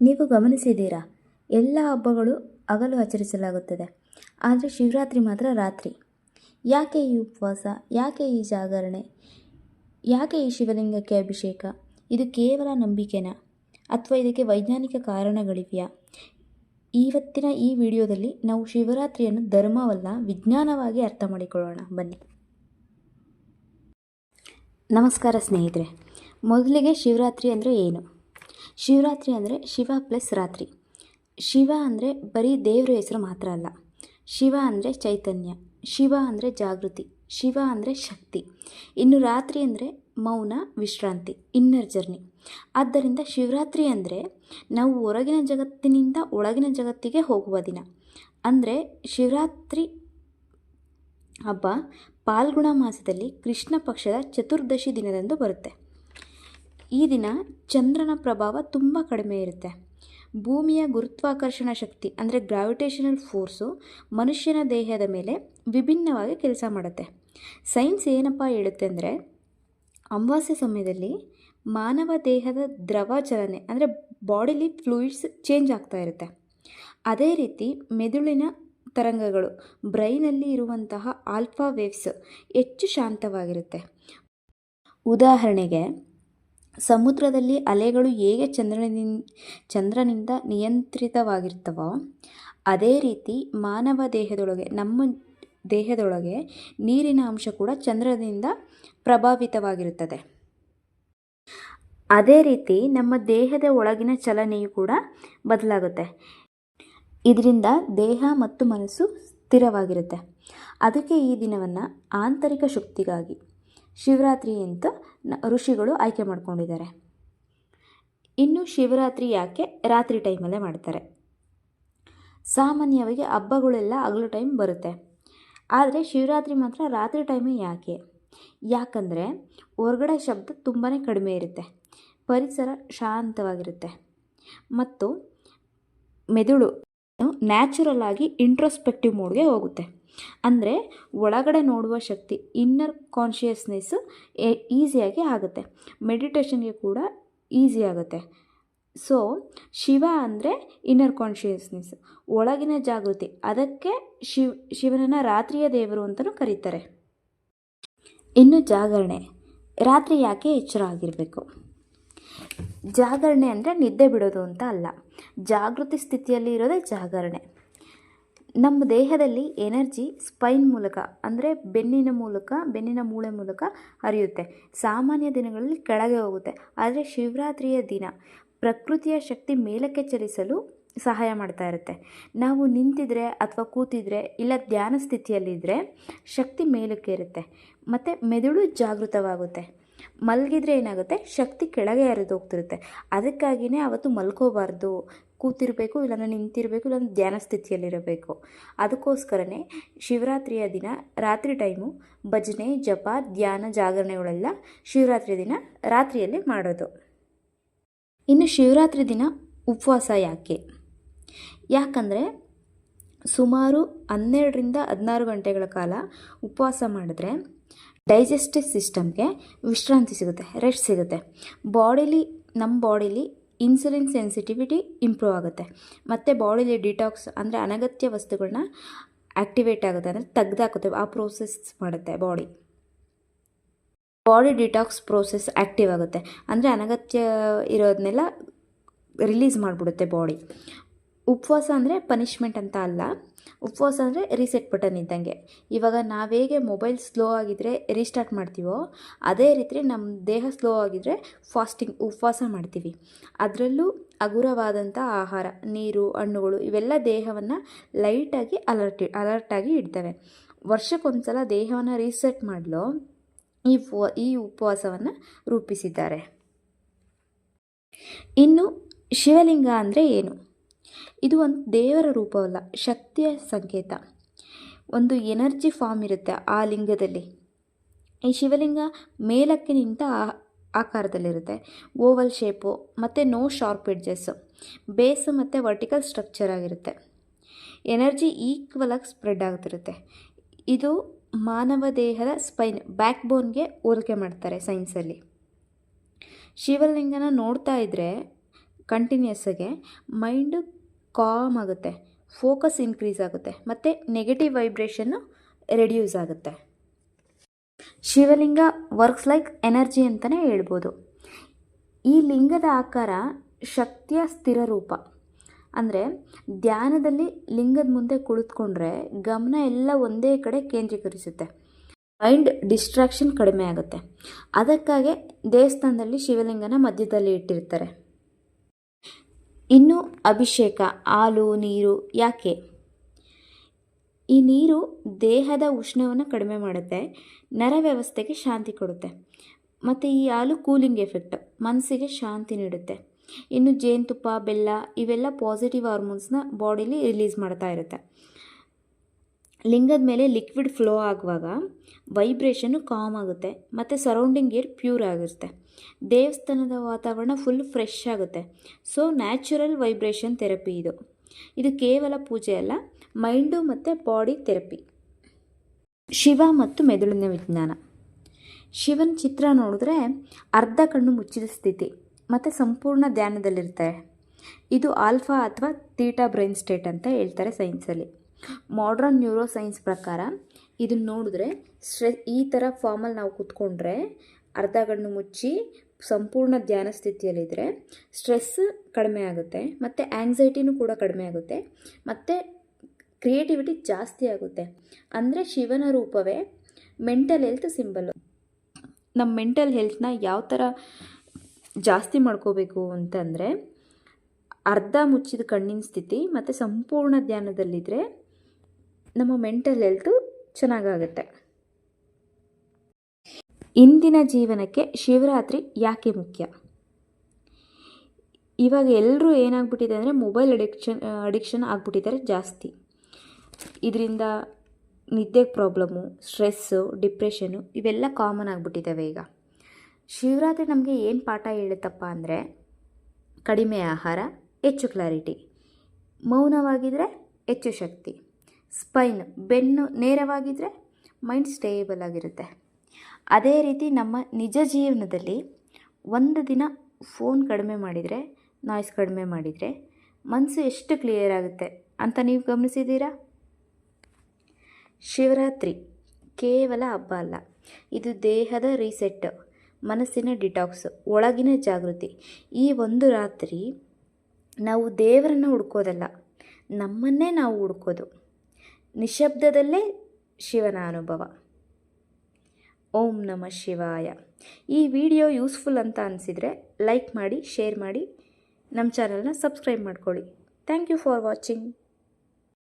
ನೀವು ಗಮನಿಸಿದ್ದೀರಾ? ಎಲ್ಲ ಹಬ್ಬಗಳು ಹಗಲು ಆಚರಿಸಲಾಗುತ್ತದೆ. ಆದರೆ ಶಿವರಾತ್ರಿ ಮಾತ್ರ ರಾತ್ರಿ. ಯಾಕೆ ಈ ಉಪವಾಸ? ಯಾಕೆ ಈ ಜಾಗರಣೆ? ಯಾಕೆ ಈ ಶಿವಲಿಂಗಕ್ಕೆ ಅಭಿಷೇಕ? ಇದು ಕೇವಲ ನಂಬಿಕೆನಾ? ಅಥವಾ ಇದಕ್ಕೆ ವೈಜ್ಞಾನಿಕ ಕಾರಣಗಳಿವೆಯಾ? ಇವತ್ತಿನ ಈ ವಿಡಿಯೋದಲ್ಲಿ ನಾವು ಶಿವರಾತ್ರಿಯನ್ನು ಧರ್ಮವಲ್ಲ, ವಿಜ್ಞಾನವಾಗಿ ಅರ್ಥ ಮಾಡಿಕೊಳ್ಳೋಣ. ಬನ್ನಿ. ನಮಸ್ಕಾರ ಸ್ನೇಹಿತರೆ. ಮೊದಲಿಗೆ ಶಿವರಾತ್ರಿ ಅಂದರೆ ಏನು? ಶಿವರಾತ್ರಿ ಅಂದರೆ ಶಿವ ಪ್ಲಸ್ ರಾತ್ರಿ. ಶಿವ ಅಂದರೆ ಬರೀ ದೇವರ ಹೆಸರು ಮಾತ್ರ ಅಲ್ಲ. ಶಿವ ಅಂದರೆ ಚೈತನ್ಯ. ಶಿವ ಅಂದರೆ ಜಾಗೃತಿ. ಶಿವ ಅಂದರೆ ಶಕ್ತಿ. ಇನ್ನು ರಾತ್ರಿ ಅಂದರೆ ಮೌನ, ವಿಶ್ರಾಂತಿ ಇನ್ನರ್ ಜರ್ನಿ ಆದ್ದರಿಂದ ಶಿವರಾತ್ರಿ ಅಂದರೆ ನಾವು ಹೊರಗಿನ ಜಗತ್ತಿನಿಂದ ಒಳಗಿನ ಜಗತ್ತಿಗೆ ಹೋಗುವ ದಿನ. ಅಂದರೆ ಶಿವರಾತ್ರಿ ಹಬ್ಬ ಪಾಲ್ಗುಣ ಮಾಸದಲ್ಲಿ ಕೃಷ್ಣ ಪಕ್ಷದ ಚತುರ್ದಶಿ ದಿನದಂದು ಬರುತ್ತೆ. ಈ ದಿನ ಚಂದ್ರನ ಪ್ರಭಾವ ತುಂಬ ಕಡಿಮೆ ಇರುತ್ತೆ. ಭೂಮಿಯ ಗುರುತ್ವಾಕರ್ಷಣ ಶಕ್ತಿ, ಅಂದರೆ ಗ್ರಾವಿಟೇಷನಲ್ ಫೋರ್ಸು ಮನುಷ್ಯನ ದೇಹದ ಮೇಲೆ ವಿಭಿನ್ನವಾಗಿ ಕೆಲಸ ಮಾಡುತ್ತೆ. ಸೈನ್ಸ್ ಏನಪ್ಪ ಹೇಳುತ್ತೆ ಅಂದರೆ, ಅಮಾವಾಸ್ಯೆ ಸಮಯದಲ್ಲಿ ಮಾನವ ದೇಹದ ದ್ರವ ಚಲನೆ, ಅಂದರೆ ಬಾಡಿಲಿ ಫ್ಲೂಯಿಡ್ಸ್ ಚೇಂಜ್ ಆಗ್ತಾ ಇರುತ್ತೆ. ಅದೇ ರೀತಿ ಮೆದುಳಿನ ತರಂಗಗಳು, ಬ್ರೈನಲ್ಲಿ ಇರುವಂತಹ ಆಲ್ಫಾ ವೇವ್ಸ್ ಹೆಚ್ಚು ಶಾಂತವಾಗಿರುತ್ತೆ. ಉದಾಹರಣೆಗೆ ಸಮುದ್ರದಲ್ಲಿ ಅಲೆಗಳು ಹೇಗೆ ಚಂದ್ರನಿಂದ ಚಂದ್ರನಿಂದ ನಿಯಂತ್ರಿತವಾಗಿರ್ತವೋ, ಅದೇ ರೀತಿ ಮಾನವ ದೇಹದೊಳಗೆ, ನಮ್ಮ ದೇಹದೊಳಗೆ ನೀರಿನ ಅಂಶ ಕೂಡ ಚಂದ್ರನಿಂದ ಪ್ರಭಾವಿತವಾಗಿರುತ್ತದೆ. ಅದೇ ರೀತಿ ನಮ್ಮ ದೇಹದ ಒಳಗಿನ ಚಲನೆಯು ಕೂಡ ಬದಲಾಗುತ್ತೆ. ಇದರಿಂದ ದೇಹ ಮತ್ತು ಮನಸ್ಸು ಸ್ಥಿರವಾಗಿರುತ್ತೆ. ಅದಕ್ಕೆ ಈ ದಿನವನ್ನು ಆಂತರಿಕ ಶಕ್ತಿಗಾಗಿ ಶಿವರಾತ್ರಿ ಅಂತ ಋಷಿಗಳು ಆಯ್ಕೆ ಮಾಡ್ಕೊಂಡಿದ್ದಾರೆ. ಇನ್ನು ಶಿವರಾತ್ರಿ ಯಾಕೆ ರಾತ್ರಿ ಟೈಮಲ್ಲೇ ಮಾಡ್ತಾರೆ? ಸಾಮಾನ್ಯವಾಗಿ ಹಬ್ಬಗಳೆಲ್ಲ ಹಗಲು ಟೈಮ್ ಬರುತ್ತೆ. ಆದರೆ ಶಿವರಾತ್ರಿ ಮಾತ್ರ ರಾತ್ರಿ ಟೈಮೇ ಯಾಕೆ? ಯಾಕಂದರೆ ಹೊರಗಡೆ ಶಬ್ದ ತುಂಬಾ ಕಡಿಮೆ ಇರುತ್ತೆ. ಪರಿಸರ ಶಾಂತವಾಗಿರುತ್ತೆ. ಮತ್ತು ಮೆದುಳು ನ್ಯಾಚುರಲ್ ಆಗಿ ಇಂಟ್ರೋಸ್ಪೆಕ್ಟಿವ್ ಮೋಡ್ಗೆ ಹೋಗುತ್ತೆ. ಅಂದರೆ ಒಳಗಡೆ ನೋಡುವ ಶಕ್ತಿ ಇನ್ನರ್ ಕಾನ್ಷಿಯಸ್ನೆಸ್ ಈಸಿಯಾಗಿ ಆಗುತ್ತೆ. ಮೆಡಿಟೇಷನ್ಗೆ ಕೂಡ ಈಸಿ ಆಗುತ್ತೆ. ಸೊ ಶಿವ ಅಂದರೆ ಇನ್ನರ್ ಕಾನ್ಷಿಯಸ್ನೆಸ್ ಒಳಗಿನ ಜಾಗೃತಿ, ಅದಕ್ಕೆ ಶಿವ್, ಶಿವನನ್ನು ರಾತ್ರಿಯ ದೇವರು ಅಂತಲೂ ಕರೀತಾರೆ. ಇನ್ನು ಜಾಗರಣೆ, ರಾತ್ರಿ ಯಾಕೆ ಎಚ್ಚರ ಆಗಿರಬೇಕು? ಜಾಗರಣೆ ಅಂದರೆ ನಿದ್ದೆ ಬಿಡೋದು ಅಂತ ಅಲ್ಲ, ಜಾಗೃತಿ ಸ್ಥಿತಿಯಲ್ಲಿ ಇರೋದೇ ಜಾಗರಣೆ. ನಮ್ಮ ದೇಹದಲ್ಲಿ ಎನರ್ಜಿ ಸ್ಪೈನ್ ಮೂಲಕ, ಅಂದರೆ ಬೆನ್ನಿನ ಮೂಲಕ, ಬೆನ್ನಿನ ಮೂಳೆ ಮೂಲಕ ಹರಿಯುತ್ತೆ. ಸಾಮಾನ್ಯ ದಿನಗಳಲ್ಲಿ ಕೆಳಗೆ ಹೋಗುತ್ತೆ. ಆದರೆ ಶಿವರಾತ್ರಿಯ ದಿನ ಪ್ರಕೃತಿಯ ಶಕ್ತಿ ಮೇಲಕ್ಕೆ ಚಲಿಸಲು ಸಹಾಯ ಮಾಡ್ತಾ ಇರುತ್ತೆ. ನಾವು ನಿಂತಿದ್ರೆ ಅಥವಾ ಕೂತಿದ್ರೆ ಇಲ್ಲ ಧ್ಯಾನ ಸ್ಥಿತಿಯಲ್ಲಿದ್ದರೆ ಶಕ್ತಿ ಮೇಲಕ್ಕೆ ಇರುತ್ತೆ. ಮತ್ತು ಮೆದುಳು ಜಾಗೃತವಾಗುತ್ತೆ. ಮಲಗಿದ್ರೆ ಏನಾಗುತ್ತೆ? ಶಕ್ತಿ ಕೆಳಗೆ ಹರಿದು ಹೋಗ್ತಿರುತ್ತೆ. ಅದಕ್ಕಾಗಿಯೇ ಅವತ್ತು ಮಲ್ಕೋಬಾರ್ದು. ಕೂತಿರಬೇಕು, ಇಲ್ಲಾಂದ್ರೆ ನಿಂತಿರಬೇಕು, ಇಲ್ಲಾಂದ್ರೆ ಧ್ಯಾನ ಸ್ಥಿತಿಯಲ್ಲಿರಬೇಕು. ಅದಕ್ಕೋಸ್ಕರನೇ ಶಿವರಾತ್ರಿಯ ದಿನ ರಾತ್ರಿ ಟೈಮು ಭಜನೆ, ಜಪ, ಧ್ಯಾನ, ಜಾಗರಣೆಗಳೆಲ್ಲ ಶಿವರಾತ್ರಿಯ ದಿನ ರಾತ್ರಿಯಲ್ಲಿ ಮಾಡೋದು. ಇನ್ನು ಶಿವರಾತ್ರಿ ದಿನ ಉಪವಾಸ ಯಾಕೆ? ಯಾಕಂದರೆ ಸುಮಾರು ಹನ್ನೆರಡರಿಂದ ಹದಿನಾರು ಗಂಟೆಗಳ ಕಾಲ ಉಪವಾಸ ಮಾಡಿದ್ರೆ ಡೈಜೆಸ್ಟಿವ್ ಸಿಸ್ಟಮ್ಗೆ ವಿಶ್ರಾಂತಿ ಸಿಗುತ್ತೆ, ರೆಸ್ಟ್ ಸಿಗುತ್ತೆ. ಬಾಡಿಲಿ, ನಮ್ಮ ಬಾಡಿಲಿ ಇನ್ಸುಲಿನ್ ಸೆನ್ಸಿಟಿವಿಟಿ ಇಂಪ್ರೂವ್ ಆಗುತ್ತೆ. ಮತ್ತು ಬಾಡಿಲಿ ಡಿಟಾಕ್ಸ್ ಅಂದರೆ ಅನಗತ್ಯ ವಸ್ತುಗಳನ್ನ ಆ್ಯಕ್ಟಿವೇಟ್ ಆಗುತ್ತೆ ಅಂದರೆ ತೆಗ್ದಾಕುತ್ತೆ, ಆ ಪ್ರೋಸೆಸ್ ಮಾಡುತ್ತೆ body body detox process active ಆಗುತ್ತೆ. ಅಂದರೆ ಅನಗತ್ಯ ಇರೋದನ್ನೆಲ್ಲ ರಿಲೀಸ್ ಮಾಡಿಬಿಡುತ್ತೆ ಬಾಡಿ ಉಪವಾಸ ಅಂದರೆ ಪನಿಷ್ಮೆಂಟ್ ಅಂತ ಅಲ್ಲ. ಉಪವಾಸ ಅಂದರೆ ರೀಸೆಟ್ ಬಟನ್ ಇದ್ದಂಗೆ. ಇವಾಗ ನಾವೇಗೆ ಮೊಬೈಲ್ ಸ್ಲೋ ಆಗಿದ್ದರೆ ರೀಸ್ಟಾರ್ಟ್ ಮಾಡ್ತೀವೋ, ಅದೇ ರೀತಿ ನಮ್ಮ ದೇಹ ಸ್ಲೋ ಆಗಿದ್ದರೆ ಫಾಸ್ಟಿಂಗ್ ಉಪವಾಸ ಮಾಡ್ತೀವಿ. ಅದರಲ್ಲೂ ಹಗುರವಾದಂಥ ಆಹಾರ, ನೀರು, ಹಣ್ಣುಗಳು, ಇವೆಲ್ಲ ದೇಹವನ್ನು ಲೈಟಾಗಿ ಅಲರ್ಟ್ ಅಲರ್ಟಾಗಿ ಇಡ್ತವೆ. ವರ್ಷಕ್ಕೊಂದ್ಸಲ ದೇಹವನ್ನು ರೀಸೆಟ್ ಮಾಡಲು, ಈ ಈ ಉಪವಾಸವನ್ನು ರೂಪಿಸಿದ್ದಾರೆ. ಇನ್ನು ಶಿವಲಿಂಗ ಅಂದರೆ ಏನು? ಇದು ಒಂದು ದೇವರ ರೂಪವಲ್ಲ, ಶಕ್ತಿಯ ಸಂಕೇತ. ಒಂದು ಎನರ್ಜಿ ಫಾರ್ಮ್ ಇರುತ್ತೆ ಆ ಲಿಂಗದಲ್ಲಿ. ಈ ಶಿವಲಿಂಗ ಮೇಲಕ್ಕೆ ನಿಂತ ಆಕಾರದಲ್ಲಿರುತ್ತೆ. ಓವಲ್ ಶೇಪು, ಮತ್ತು ನೋ ಶಾರ್ಪ್ ಎಡ್ಜಸ್ಸು ಬೇಸು ಮತ್ತು ವರ್ಟಿಕಲ್ ಸ್ಟ್ರಕ್ಚರ್ ಆಗಿರುತ್ತೆ. ಎನರ್ಜಿ ಈಕ್ವಲಾಗಿ ಸ್ಪ್ರೆಡ್ ಆಗ್ತಿರುತ್ತೆ. ಇದು ಮಾನವ ದೇಹದ ಸ್ಪೈನ್ ಬ್ಯಾಕ್ ಬೋನ್ಗೆ ಹೋಲಿಕೆ ಮಾಡ್ತಾರೆ ಸೈನ್ಸಲ್ಲಿ. ಶಿವಲಿಂಗನ ನೋಡ್ತಾ ಇದ್ದರೆ ಕಂಟಿನ್ಯೂಸ್ ಆಗಿ ಮೈಂಡು ಕಾಮ್ ಆಗುತ್ತೆ ಫೋಕಸ್ ಇನ್ಕ್ರೀಸ್ ಆಗುತ್ತೆ, ಮತ್ತು ನೆಗೆಟಿವ್ ವೈಬ್ರೇಷನ್ನು ರೆಡ್ಯೂಸ್ ಆಗುತ್ತೆ. ಶಿವಲಿಂಗ ವರ್ಕ್ಸ್ ಲೈಕ್ ಎನರ್ಜಿ ಅಂತಲೇ ಹೇಳ್ಬೋದು. ಈ ಲಿಂಗದ ಆಕಾರ ಶಕ್ತಿಯ ಸ್ಥಿರ ರೂಪ. ಅಂದರೆ ಧ್ಯಾನದಲ್ಲಿ ಲಿಂಗದ ಮುಂದೆ ಕುಳಿತುಕೊಂಡ್ರೆ ಗಮನ ಎಲ್ಲ ಒಂದೇ ಕಡೆ ಕೇಂದ್ರೀಕರಿಸುತ್ತೆ. ಮೈಂಡ್ ಡಿಸ್ಟ್ರಾಕ್ಷನ್ ಕಡಿಮೆ ಆಗುತ್ತೆ. ಅದಕ್ಕಾಗಿ ದೇವಸ್ಥಾನದಲ್ಲಿ ಶಿವಲಿಂಗನ ಮಧ್ಯದಲ್ಲಿ ಇಟ್ಟಿರ್ತಾರೆ. ಇನ್ನು ಅಭಿಷೇಕ, ಹಾಲು, ನೀರು ಯಾಕೆ? ಈ ನೀರು ದೇಹದ ಉಷ್ಣವನ್ನು ಕಡಿಮೆ ಮಾಡುತ್ತೆ, ನರ ವ್ಯವಸ್ಥೆಗೆ ಶಾಂತಿ ಕೊಡುತ್ತೆ, ಮತ್ತು ಈ ಹಾಲು ಕೂಲಿಂಗ್ ಎಫೆಕ್ಟ್, ಮನಸ್ಸಿಗೆ ಶಾಂತಿ ನೀಡುತ್ತೆ. ಇನ್ನು ಜೇನುತುಪ್ಪ, ಬೆಲ್ಲ ಇವೆಲ್ಲ ಪಾಸಿಟಿವ್ ಹಾರ್ಮೋನ್ಸ್ನ ಬಾಡಿಲಿ ರಿಲೀಸ್ ಮಾಡ್ತಾ ಇರುತ್ತೆ. ಲಿಂಗದ ಮೇಲೆ ಲಿಕ್ವಿಡ್ ಫ್ಲೋ ಆಗುವಾಗ ವೈಬ್ರೇಷನ್ನು ಕಾಮ್ ಆಗುತ್ತೆ, ಮತ್ತು ಸರೌಂಡಿಂಗ್ ಏರ್ ಪ್ಯೂರ್ ಆಗಿರುತ್ತೆ. ದೇವಸ್ಥಾನದ ವಾತಾವರಣ ಫುಲ್ ಫ್ರೆಶ್ ಆಗುತ್ತೆ. ಸೊ ನ್ಯಾಚುರಲ್ ವೈಬ್ರೇಷನ್ ಥೆರಪಿ ಇದು. ಇದು ಕೇವಲ ಪೂಜೆ ಅಲ್ಲ ಮೈಂಡು ಮತ್ತು ಬಾಡಿ ಥೆರಪಿ ಶಿವ ಮತ್ತು ಮೆದುಳಿನ ವಿಜ್ಞಾನ. ಶಿವನ ಚಿತ್ರ ನೋಡಿದ್ರೆ ಅರ್ಧ ಕಣ್ಣು ಮುಚ್ಚಿದ ಸ್ಥಿತಿ, ಮತ್ತು ಸಂಪೂರ್ಣ ಧ್ಯಾನದಲ್ಲಿರ್ತಾರೆ. ಇದು ಆಲ್ಫಾ ಅಥವಾ ತೀಟಾ ಬ್ರೈನ್ ಸ್ಟೇಟ್ ಅಂತ ಹೇಳ್ತಾರೆ ಸೈನ್ಸಲ್ಲಿ ಮಾಡ್ರನ್ ನ್ಯೂರೋ ಸೈನ್ಸ್ ಪ್ರಕಾರ ಇದನ್ನ ನೋಡಿದ್ರೆ ಸ್ಟ್ರೆ ಈ ಥರ ಫಾರ್ಮಲ್ಲಿ ನಾವು ಕೂತ್ಕೊಂಡ್ರೆ ಅರ್ಧ ಕಣ್ಣು ಮುಚ್ಚಿ ಸಂಪೂರ್ಣ ಧ್ಯಾನ ಸ್ಥಿತಿಯಲ್ಲಿದ್ದರೆ ಸ್ಟ್ರೆಸ್ ಕಡಿಮೆ ಆಗುತ್ತೆ, ಮತ್ತು ಆ್ಯಂಗ್ಸೈಟಿನೂ ಕೂಡ ಕಡಿಮೆ ಆಗುತ್ತೆ, ಮತ್ತು ಕ್ರಿಯೇಟಿವಿಟಿ ಜಾಸ್ತಿ ಆಗುತ್ತೆ. ಅಂದರೆ ಶಿವನ ರೂಪವೇ ಮೆಂಟಲ್ ಹೆಲ್ತ್ ಸಿಂಬಲ್ ನಮ್ಮ ಮೆಂಟಲ್ ಹೆಲ್ತ್ನ ಯಾವ ಥರ ಜಾಸ್ತಿ ಮಾಡ್ಕೋಬೇಕು ಅಂತಂದರೆ ಅರ್ಧ ಮುಚ್ಚಿದ ಕಣ್ಣಿನ ಸ್ಥಿತಿ ಮತ್ತು ಸಂಪೂರ್ಣ ಧ್ಯಾನದಲ್ಲಿದ್ದರೆ ನಮ್ಮ ಮೆಂಟಲ್ ಹೆಲ್ತು ಚೆನ್ನಾಗಾಗುತ್ತೆ. ಇಂದಿನ ಜೀವನಕ್ಕೆ ಶಿವರಾತ್ರಿ ಯಾಕೆ ಮುಖ್ಯ? ಇವಾಗ ಎಲ್ಲರೂ ಏನಾಗ್ಬಿಟ್ಟಿದೆ ಅಂದರೆ ಮೊಬೈಲ್ ಅಡಿಕ್ಷನ್ ಅಡಿಕ್ಷನ್ ಆಗ್ಬಿಟ್ಟಿದ್ದಾರೆ ಜಾಸ್ತಿ. ಇದರಿಂದ ನಿದ್ದೆ ಪ್ರಾಬ್ಲಮ್ಮು ಸ್ಟ್ರೆಸ್ಸು ಡಿಪ್ರೆಷನು ಇವೆಲ್ಲ ಕಾಮನ್ ಆಗಿಬಿಟ್ಟಿದ್ದಾವೆ ಈಗ. ಶಿವರಾತ್ರಿ ನಮಗೆ ಏನು ಪಾಠ ಹೇಳುತ್ತಪ್ಪ ಅಂದರೆ ಕಡಿಮೆ ಆಹಾರ, ಹೆಚ್ಚು ಕ್ಲಾರಿಟಿ ಮೌನವಾಗಿದ್ದರೆ ಹೆಚ್ಚು ಶಕ್ತಿ. ಸ್ಪೈನ್ ಬೆನ್ನು ನೇರವಾಗಿದ್ದರೆ ಮೈಂಡ್ ಸ್ಟೇಬಲ್ ಆಗಿರುತ್ತೆ. ಅದೇ ರೀತಿ ನಮ್ಮ ನಿಜ ಜೀವನದಲ್ಲಿ ಒಂದು ದಿನ ಫೋನ್ ಕಡಿಮೆ ಮಾಡಿದರೆ, ನಾಯ್ಸ್ ಕಡಿಮೆ ಮಾಡಿದರೆ ಮನಸ್ಸು ಎಷ್ಟು ಕ್ಲಿಯರ್ ಆಗುತ್ತೆ ಅಂತ ನೀವು ಗಮನಿಸಿದ್ದೀರಾ? ಶಿವರಾತ್ರಿ ಕೇವಲ ಹಬ್ಬ ಅಲ್ಲ, ಇದು ದೇಹದ ರೀಸೆಟ್ ಮನಸ್ಸಿನ ಡಿಟಾಕ್ಸ್, ಒಳಗಿನ ಜಾಗೃತಿ. ಈ ಒಂದು ರಾತ್ರಿ ನಾವು ದೇವರನ್ನು ಹುಡ್ಕೋದಲ್ಲ, ನಮ್ಮನ್ನೇ ನಾವು ಹುಡ್ಕೋದು. ನಿಶಬ್ದದಲ್ಲೇ ಶಿವನ ಅನುಭವ. ಓಂ ನಮ ಶಿವಾಯ. ಈ ವಿಡಿಯೋ ಯೂಸ್ಫುಲ್ ಅಂತ ಅನಿಸಿದರೆ ಲೈಕ್ ಮಾಡಿ, ಶೇರ್ ಮಾಡಿ, ನಮ್ಮ ಚಾನಲ್ನ ಸಬ್ಸ್ಕ್ರೈಬ್ ಮಾಡ್ಕೊಳ್ಳಿ. Thank you for watching.